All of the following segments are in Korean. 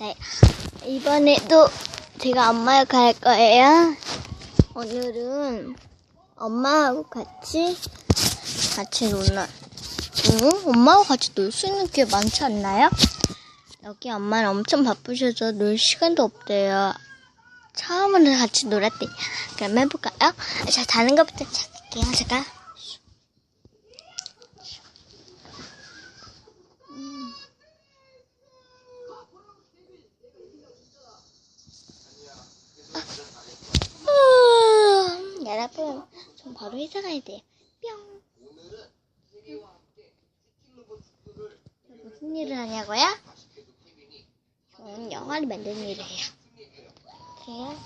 네, 이번에도 제가 엄마랑 갈 거예요. 오늘은 엄마하고 같이 같이 놀나? 응? 엄마하고 같이 놀 수 있는 게 많지 않나요? 여기 엄마는 엄청 바쁘셔서 놀 시간도 없대요. 처음으로 같이 놀았대. 그럼 해볼까요? 자, 자는 것부터 시작할게요. 잠깐. 음, 여러분, 전 바로 회사 가야 돼요. 뿅. 무슨 일을 하냐고요? 저는 영화를 만드는 일을 해요. 그래요?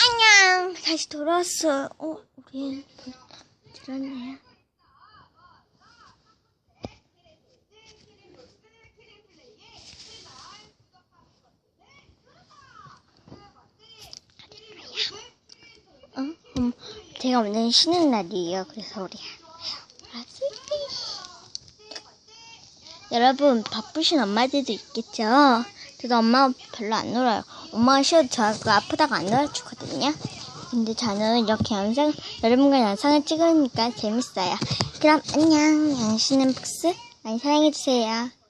안녕! 다시 돌아왔어요. 어, 우리 들었네 제가 오늘 쉬는 날이에요. 그래서 우리 여러분 바쁘신 엄마들도 있겠죠. 그래서 엄마 별로 안 놀아요. 엄마가 쉬어도 저하고 아프다가 안 놀아주거든요. 근데 저는 이렇게 영상 여러분과 영상을 찍으니까 재밌어요. 그럼 안녕. 양신은 복스 많이 사랑해주세요.